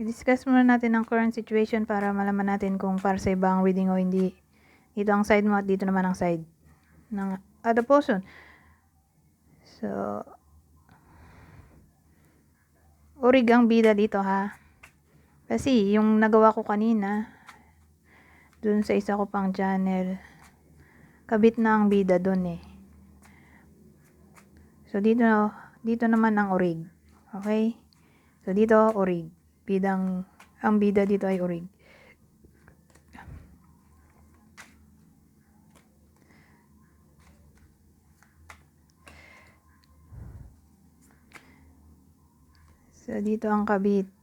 i-discuss muna natin ang current situation para malaman natin kung para sa iba ang reading o hindi. Dito ang side mo at dito naman ang side ng other person. So, urig ang bida dito ha. Kasi yung nagawa ko kanina, dun sa isa ko pang channel, kabit na ang bida dun eh. So, dito, dito naman ang urig. Okay? So, dito, urig. Bidang, ang bida dito ay urig. So, dito ang kabit.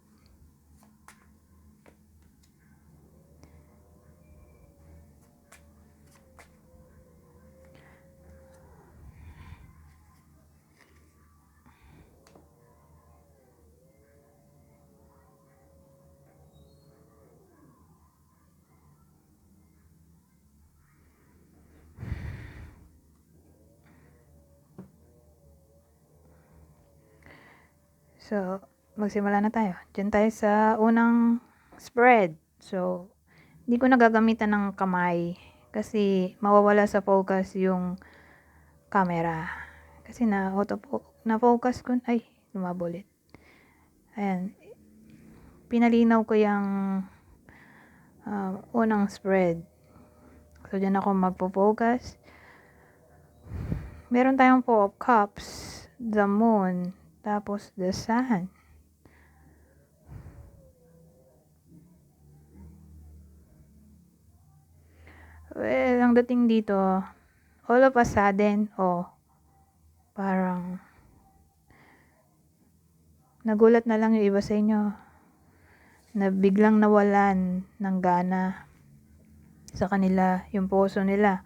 So, magsimula na tayo. Diyan tayo sa unang spread. So, hindi ko nagagamitan ng kamay kasi mawawala sa focus yung camera. Kasi na auto na focus ko ay lumabolit. Ayan. Pinalinaw ko yung uh, unang spread. So, dyan ako magpo-focus. Meron tayong four of cups, the moon, tapos sun. Well, ang dating dito, all of a sudden, oh, parang nagulat na lang yung iba sa inyo na biglang nawalan ng gana sa kanila, yung puso nila.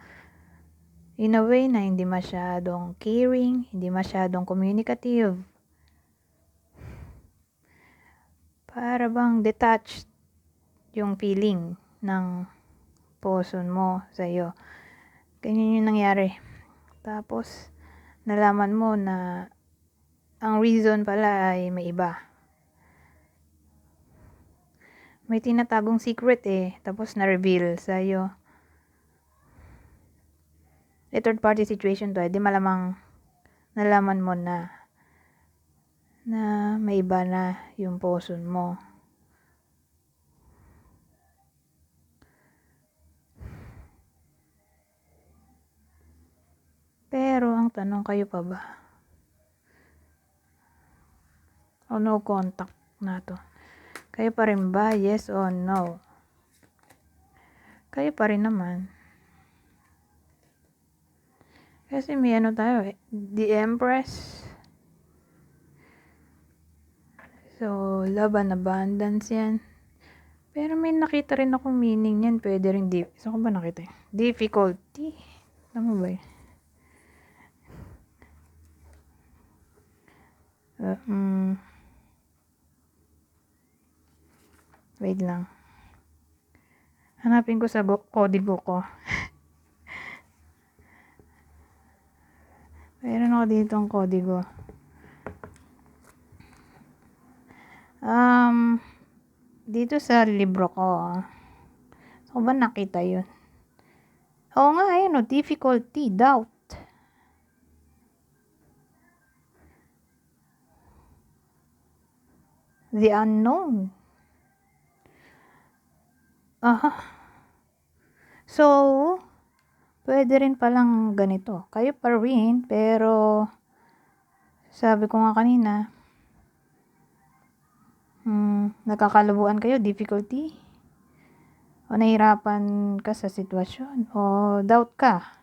In a way na hindi masyadong caring, hindi masyadong communicative. Para bang detached yung feeling ng person mo sa iyo. Ganyan yung nangyari. Tapos, nalaman mo na ang reason pala ay may iba. May tinatagong secret eh. Tapos, na-reveal sa iyo. A third party situation to eh. Di malamang nalaman mo na na may iba na yung poson mo. Pero ang tanong kayo pa ba? O no contact na to. Kayo pa rin ba? Yes or no? Kayo pa rin naman. Kasi may ano tayo eh. The Empress. So, love and abundance yan. Pero may nakita rin akong meaning yan. Pwede rin di... Saan ko ba nakita? Difficulty. Tama ba yun? Uh, um, wait lang. Hanapin ko sa kodigo ko. Meron ako dito ang kodigo. Um, dito sa libro ko, so ba nakita yun? Oo nga, ayun o, difficulty, doubt. The unknown. Aha. So, pwede rin palang ganito. Kayo pa rin, pero sabi ko nga kanina, Hmm, nakakalubuan kayo, difficulty? O nahirapan ka sa sitwasyon? O doubt ka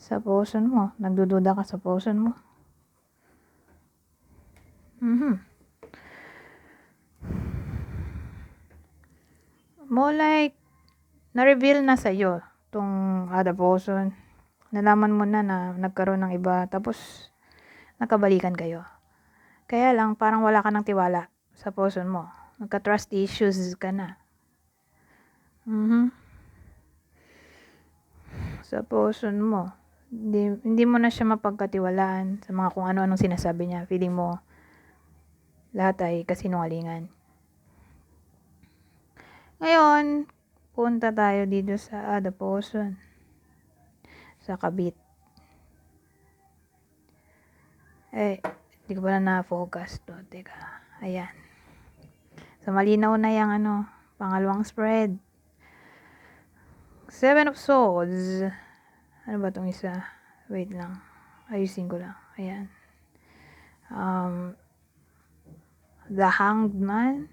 sa person mo? Nagdududa ka sa person mo? Mm-hmm. More like, na-reveal na sa'yo tong other person. Nalaman mo na na nagkaroon ng iba, tapos nakabalikan kayo. Kaya lang, parang wala ka ng tiwala sa person mo. Nagka-trust issues ka na. Mm-hmm. Sa person mo. Hindi, hindi mo na siya mapagkatiwalaan sa mga kung ano-anong sinasabi niya. Feeling mo lahat ay kasinungalingan. Ngayon, punta tayo dito sa Adaposon. Sa Kabit. Eh, hindi ko pala na-focus to. Teka. Ayan. So, malinaw na yung ano, pangalawang spread. Seven of Swords. Ano ba tong isa? Wait lang. Ayusin ko lang. Ayan. Um, the Hanged Man.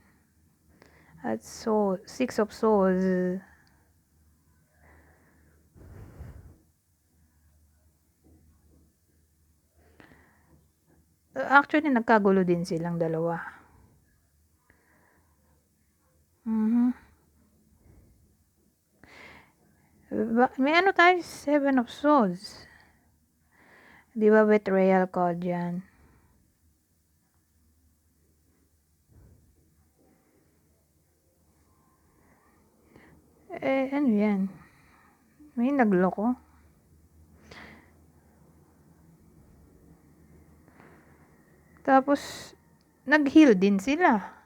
At so, Six of Swords. Actually, nagkagulo din silang dalawa. Mhm. Ba- may ano tayo, Seven of Swords. Di ba betrayal card yan? Eh, ano yan? May nagloko. Tapos, nag-heal din sila.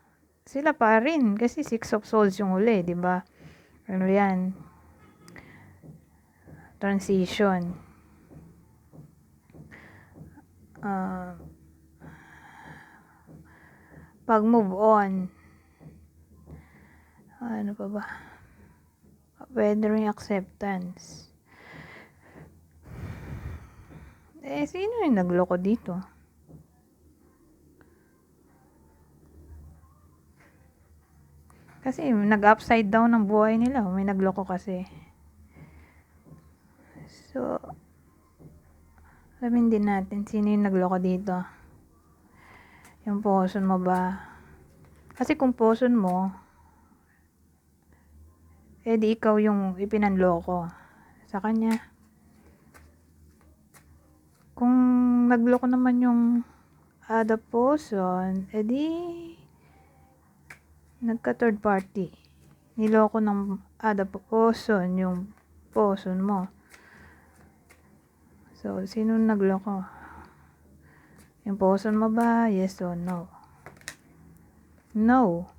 Sila pa rin. Kasi Six of Souls yung uli, di ba? Ano yan? Transition. Ah, pag move on. Ano pa ba? Weathering acceptance. Eh, sino yung nagloko dito? Kasi nag-upside down ang buhay nila. May nagloko kasi. So, alamin din natin sino yung nagloko dito. Yung poson mo ba? Kasi kung poson mo, eh di ikaw yung ipinanloko sa kanya. Kung nagloko naman yung other person, eh di nagka third party. Niloko ng other person yung person mo. So, sino nagloko? Yung person mo ba? Yes or no? No.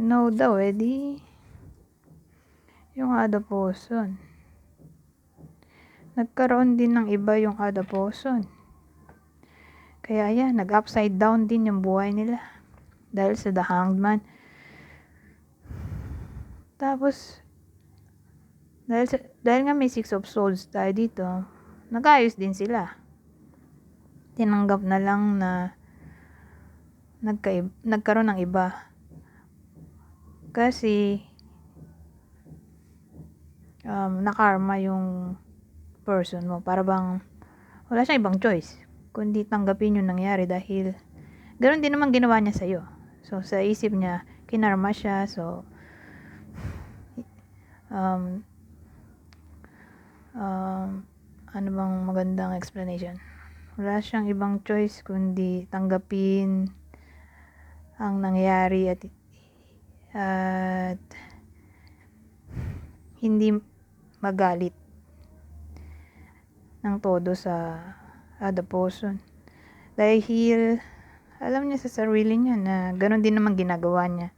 No daw, edi yung other person. Nagkaroon din ng iba yung other person. Kaya yan, nag-upside down din yung buhay nila. Dahil sa The Hanged Man. Tapos, dahil, sa, dahil nga may Six of Souls tayo dito, nag-ayos din sila. Tinanggap na lang na nagka, nagkaroon ng iba. Kasi, um, nakarma yung person mo. Para bang, wala siyang ibang choice. Kundi tanggapin yung nangyari dahil, ganoon din naman ginawa niya sa'yo. So, sa isip niya, kinarma siya. So, um, um, ano bang magandang explanation? Wala siyang ibang choice kundi tanggapin ang nangyari at at hindi magalit ng todo sa other person. Dahil alam niya sa sarili niya na gano'n din naman ginagawa niya.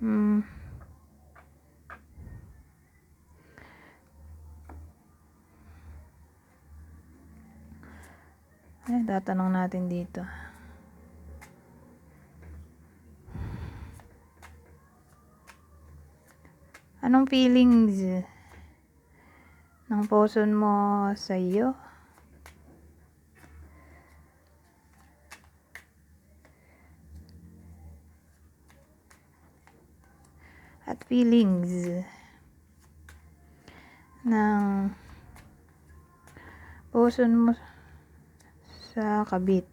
Hmm. Ay, tatanong natin dito. Anong feelings ng person mo sa iyo? At feelings ng person mo sa kabit.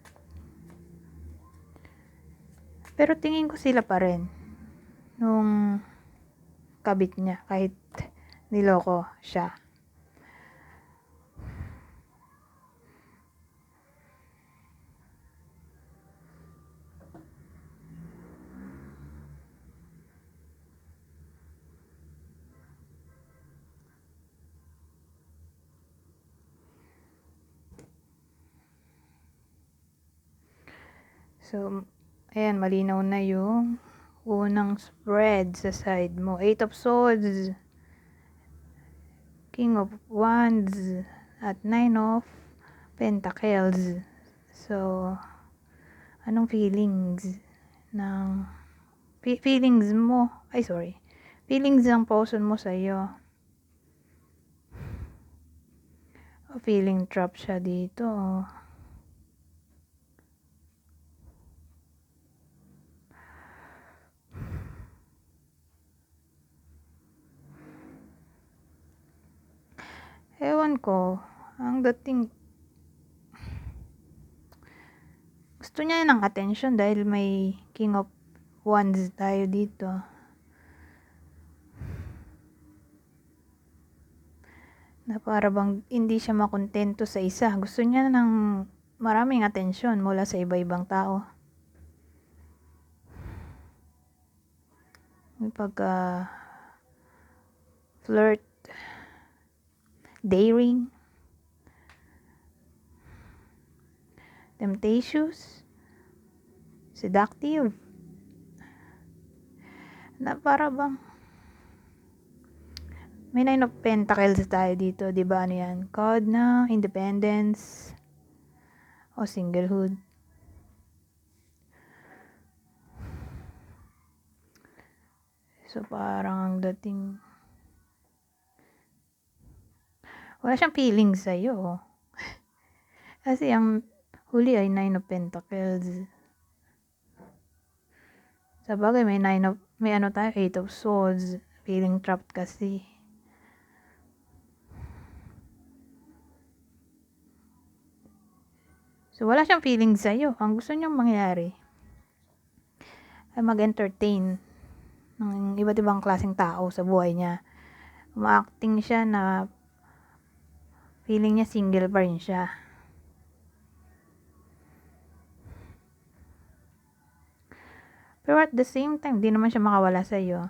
Pero tingin ko sila pa rin nung kabit niya kahit niloko siya. So, ayan, malinaw na yung unang spread sa side mo. Eight of Swords, King of Wands, at Nine of Pentacles. So, anong feelings ng fe- feelings mo? Ay, sorry. Feelings ng person mo sa iyo. Feeling trap siya dito. Ewan ko, ang dating gusto niya ng attention dahil may King of Wands tayo dito. Na para bang hindi siya makontento sa isa. Gusto niya ng maraming atensyon mula sa iba-ibang tao. May pagka flirt, daring, temptatious, seductive. Na para bang may nine of pentacles tayo dito, di ba? Ano yan? Card na independence o singlehood. So, parang ang dating wala siyang feeling sa'yo. Kasi ang huli ay nine of pentacles. Sa bagay, may nine of, may ano tayo, eight of swords. Feeling trapped kasi. So, wala siyang feeling sa'yo. Ang gusto niyang mangyari ay mag-entertain ng iba't ibang klaseng tao sa buhay niya. Umaacting siya na feeling niya single pa rin siya. Pero at the same time, di naman siya makawala sa iyo.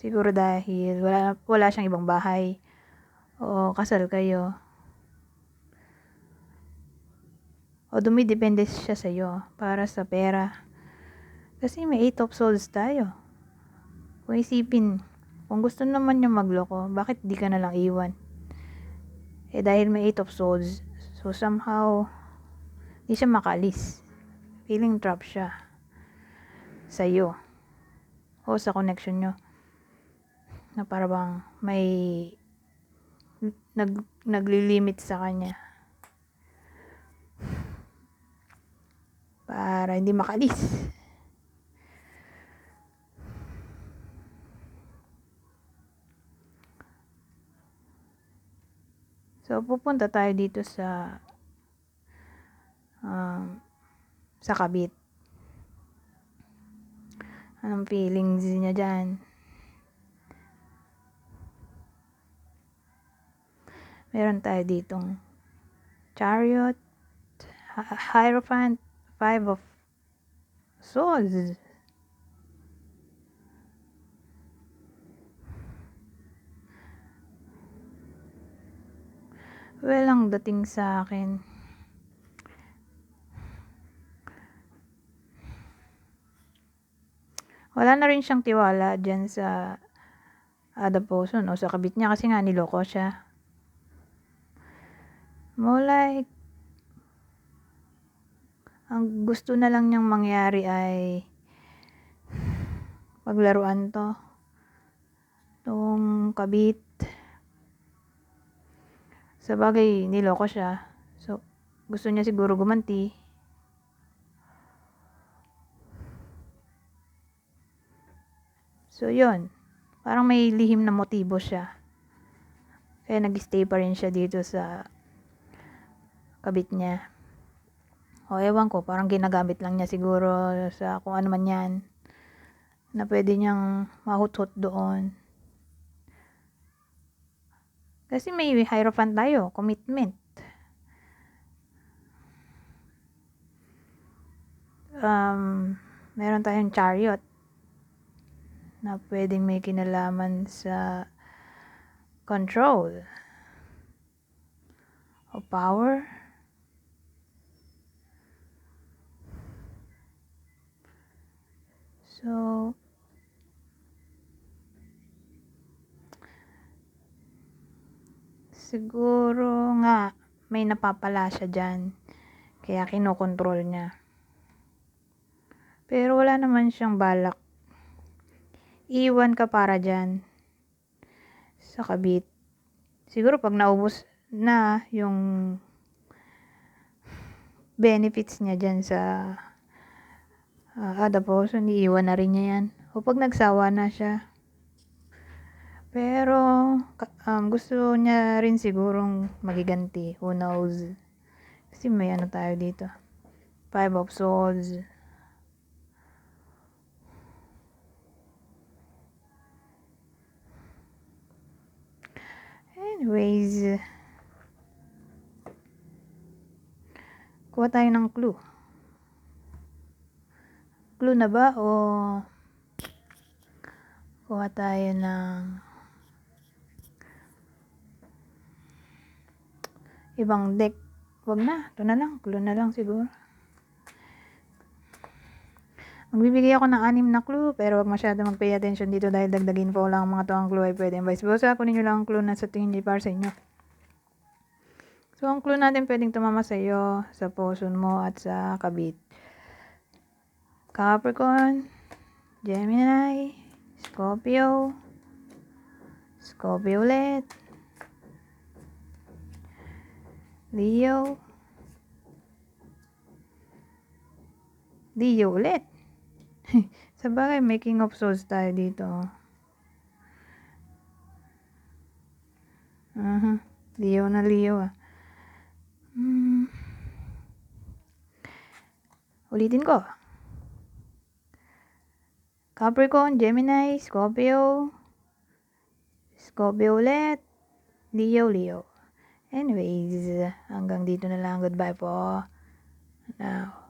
Siguro dahil wala, wala siyang ibang bahay o kasal kayo. O dumidepende siya sa iyo para sa pera. Kasi may 8 of souls tayo. Kung isipin, kung gusto naman niya magloko, bakit di ka na lang iwan? Eh dahil may 8 of souls, so somehow, di siya makalis. Feeling trap siya. Sa iyo o sa connection nyo. Na para bang may nag, naglilimit sa kanya. Para hindi makalis so pupunta tayo dito sa um, sa kabit Anong feelings niya dyan? Meron tayo ditong chariot, hierophant, five of swords. Well, ang dating sa akin, wala na rin siyang tiwala dyan sa person o sa kabit niya kasi nga niloko siya. More like, ang gusto na lang niyang mangyari ay paglaruan to. Itong kabit. Sa bagay, niloko siya. So, gusto niya siguro gumanti. So, yun. Parang may lihim na motibo siya. Kaya nag-stay pa rin siya dito sa kabit niya. O, ewan ko, parang ginagamit lang niya siguro sa kung ano man yan. Na pwede niyang mahut-hut doon. Kasi may hierophant tayo, commitment. Um, meron tayong chariot na pwedeng may kinalaman sa control o power. So, siguro nga may napapala siya dyan. Kaya kinokontrol niya. Pero wala naman siyang balak. Iwan ka para dyan. Sa kabit. Siguro pag naubos na yung benefits niya dyan sa uh, adaptation, iiwan na rin niya yan. O pag nagsawa na siya. Pero um, gusto niya rin sigurong magiganti. Who knows? Kasi may ano tayo dito. Five of Swords. Anyways. Kuha tayo ng clue. Clue na ba o kuha tayo ng ibang deck. Wag na. Ito na lang. Clue na lang siguro. Magbibigay ako ng anim na clue, pero wag masyado mag-pay attention dito dahil dagdag info lang ang mga to ang clue ay pwede. Vice versa, kunin nyo lang ang clue na sa tingin niyo para sa inyo. So, ang clue natin pwedeng tumama sa iyo, sa potion mo, at sa kabit. Capricorn, Gemini, Scorpio, Scorpio ulit, Leo, Leo ulit. sa bagay, may King of Swords tayo dito. Aha, Leo na Leo ah. Hmm. Ulitin ko. Capricorn, Gemini, Scorpio, Scorpio ulit, Leo, Leo. Anyways, hanggang dito na lang. Goodbye po. Now.